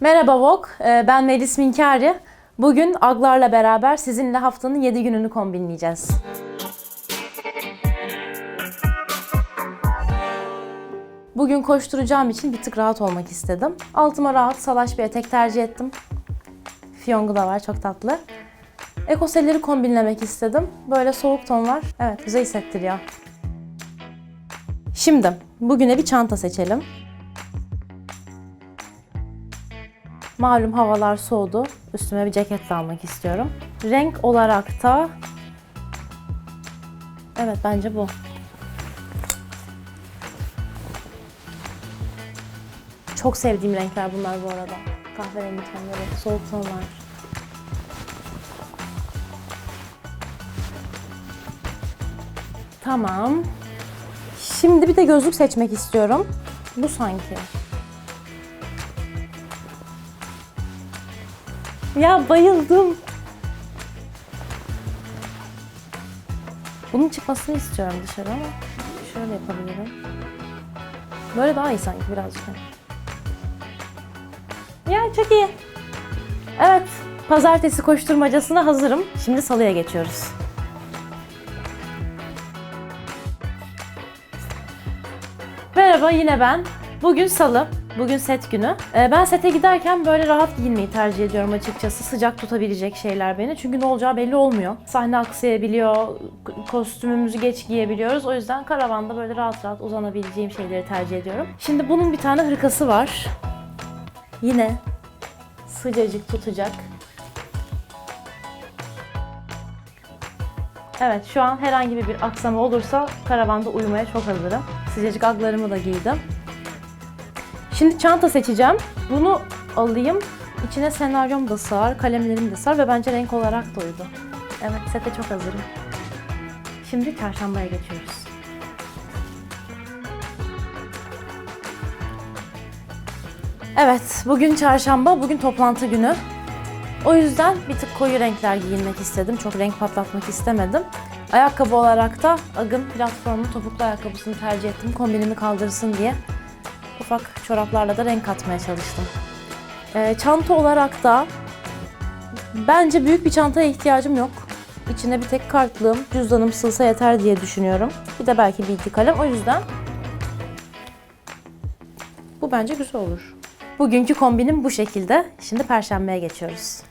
Merhaba Vok, Ee, ben Melis Minkari. Bugün Aglar'la beraber sizinle haftanın 7 gününü kombinleyeceğiz. Bugün koşturacağım için bir tık rahat olmak istedim. Altıma rahat salaş bir etek tercih ettim. Fiyongu da var, çok tatlı. Ekoselleri kombinlemek istedim. Böyle soğuk tonlar, evet güzel hissettiriyor. Şimdi bugüne bir çanta seçelim. Malum havalar soğudu. Üstüme bir ceket de almak istiyorum. Renk olarak da Evet bence bu. Çok sevdiğim renkler bunlar bu arada. Kahverengi tonları, soğuk tonlar. Tamam. Şimdi bir de gözlük seçmek istiyorum. Bu sanki. Ya bayıldım. Bunun çıkmasını istiyorum dışarı ama şöyle yapabilirim. Böyle daha iyi sanki birazcık. Ya çok iyi. Evet, pazartesi koşturmacasına hazırım. Şimdi salıya geçiyoruz. Merhaba yine ben. Bugün salı. Bugün set günü. Ee, ben sete giderken böyle rahat giyinmeyi tercih ediyorum açıkçası. Sıcak tutabilecek şeyler beni. Çünkü ne olacağı belli olmuyor. Sahne aksayabiliyor, kostümümüzü geç giyebiliyoruz. O yüzden karavanda böyle rahat rahat uzanabileceğim şeyleri tercih ediyorum. Şimdi bunun bir tane hırkası var. Yine sıcacık tutacak. Evet şu an herhangi bir aksama olursa karavanda uyumaya çok hazırım. Sıcacık aglarımı da giydim. Şimdi çanta seçeceğim. Bunu alayım. İçine senaryom da sığar, kalemlerim de sığar ve bence renk olarak da uydu. Evet sete çok hazırım. Şimdi çarşambaya geçiyoruz. Evet, bugün çarşamba, bugün toplantı günü. O yüzden bir tık koyu renkler giyinmek istedim. Çok renk patlatmak istemedim. Ayakkabı olarak da Agın platformu topuklu ayakkabısını tercih ettim. Kombinimi kaldırsın diye. Ufak çoraplarla da renk katmaya çalıştım. Ee, çanta olarak da bence büyük bir çantaya ihtiyacım yok. İçine bir tek kartlığım, cüzdanım sığsa yeter diye düşünüyorum. Bir de belki bir iki kalem. O yüzden bu bence güzel olur. Bugünkü kombinim bu şekilde. Şimdi perşembeye geçiyoruz.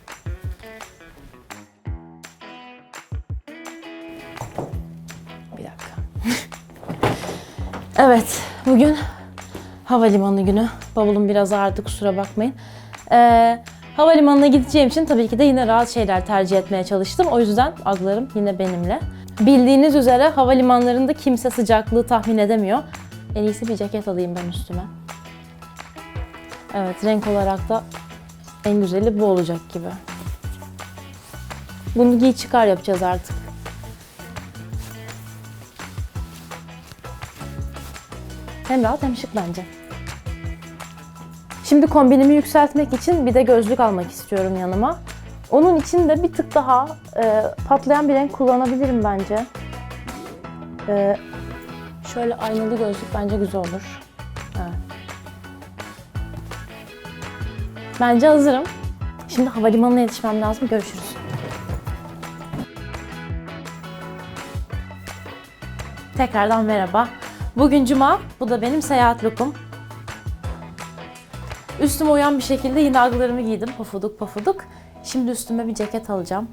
Bir dakika. evet, bugün havalimanı günü. Bavulum biraz ağırdı kusura bakmayın. Ee, havalimanına gideceğim için tabii ki de yine rahat şeyler tercih etmeye çalıştım. O yüzden aglarım yine benimle. Bildiğiniz üzere havalimanlarında kimse sıcaklığı tahmin edemiyor. En iyisi bir ceket alayım ben üstüme. Evet, renk olarak da en güzeli bu olacak gibi. Bunu giy çıkar yapacağız artık. Hem rahat hem şık bence. Şimdi kombinimi yükseltmek için bir de gözlük almak istiyorum yanıma. Onun için de bir tık daha e, patlayan bir renk kullanabilirim bence. E, şöyle aynalı gözlük bence güzel olur. Evet. Bence hazırım. Şimdi havalimanına yetişmem lazım. Görüşürüz. Tekrardan merhaba. Bugün cuma. Bu da benim seyahat lookum. Üstüme uyan bir şekilde yine aglarımı giydim. Pofuduk pofuduk. Şimdi üstüme bir ceket alacağım.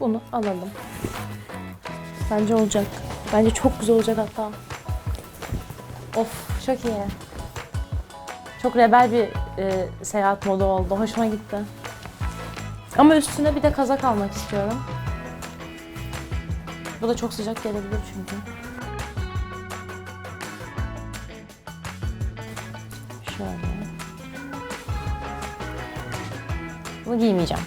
Bunu alalım. Bence olacak. Bence çok güzel olacak hatta. Of çok iyi. Çok rebel bir e, seyahat modu oldu. Hoşuma gitti. Ama üstüne bir de kazak almak istiyorum. Bu da çok sıcak gelebilir çünkü. Şöyle. Bunu giymeyeceğim.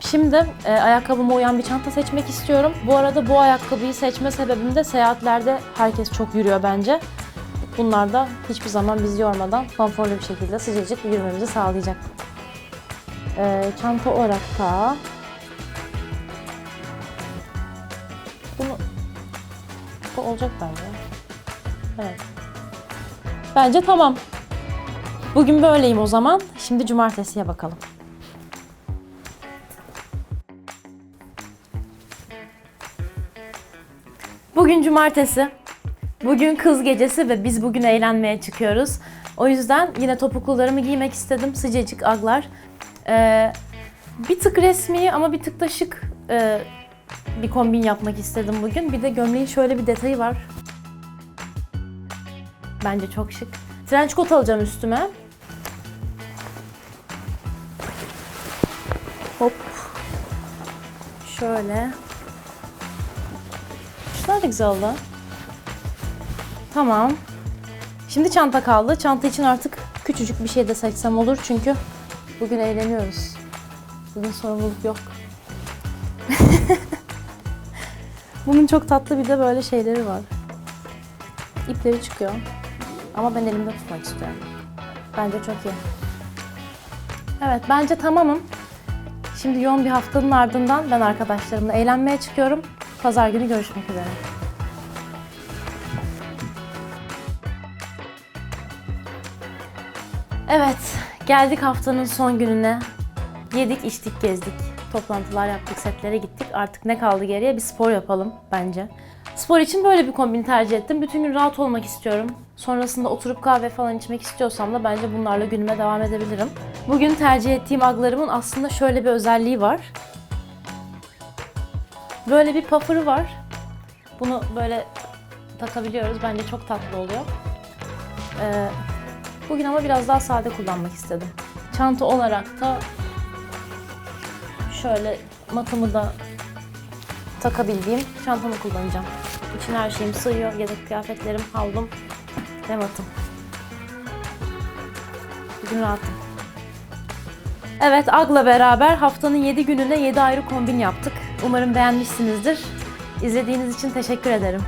Şimdi e, ayakkabıma uyan bir çanta seçmek istiyorum. Bu arada bu ayakkabıyı seçme sebebim de seyahatlerde herkes çok yürüyor bence. Bunlar da hiçbir zaman bizi yormadan konforlu bir şekilde sıcacık yürümemizi sağlayacak e, çanta olarak da bunu bu olacak bence. Evet. Bence tamam. Bugün böyleyim o zaman. Şimdi cumartesiye bakalım. Bugün cumartesi. Bugün kız gecesi ve biz bugün eğlenmeye çıkıyoruz. O yüzden yine topuklularımı giymek istedim. Sıcacık aglar. Ee, bir tık resmi ama bir tık da şık e, bir kombin yapmak istedim bugün. Bir de gömleğin şöyle bir detayı var. Bence çok şık. Trench coat alacağım üstüme. Hop. Şöyle. Şunlar da güzel oldu. Tamam. Şimdi çanta kaldı. Çanta için artık küçücük bir şey de seçsem olur çünkü bugün eğleniyoruz. Bugün sorumluluk yok. Bunun çok tatlı bir de böyle şeyleri var. İpleri çıkıyor. Ama ben elimde tutmak istiyorum. Bence çok iyi. Evet, bence tamamım. Şimdi yoğun bir haftanın ardından ben arkadaşlarımla eğlenmeye çıkıyorum. Pazar günü görüşmek üzere. Evet, geldik haftanın son gününe. Yedik, içtik, gezdik. Toplantılar yaptık, setlere gittik. Artık ne kaldı geriye? Bir spor yapalım bence. Spor için böyle bir kombin tercih ettim. Bütün gün rahat olmak istiyorum. Sonrasında oturup kahve falan içmek istiyorsam da bence bunlarla günüme devam edebilirim. Bugün tercih ettiğim aglarımın aslında şöyle bir özelliği var. Böyle bir puffer'ı var. Bunu böyle takabiliyoruz. Bence çok tatlı oluyor. Ee, bugün ama biraz daha sade kullanmak istedim. Çanta olarak da şöyle matımı da takabildiğim çantamı kullanacağım. İçine her şeyim sığıyor. Yedek kıyafetlerim, havlum ve matım. Bugün rahatım. Evet, Ag'la beraber haftanın 7 gününe 7 ayrı kombin yaptık. Umarım beğenmişsinizdir. İzlediğiniz için teşekkür ederim.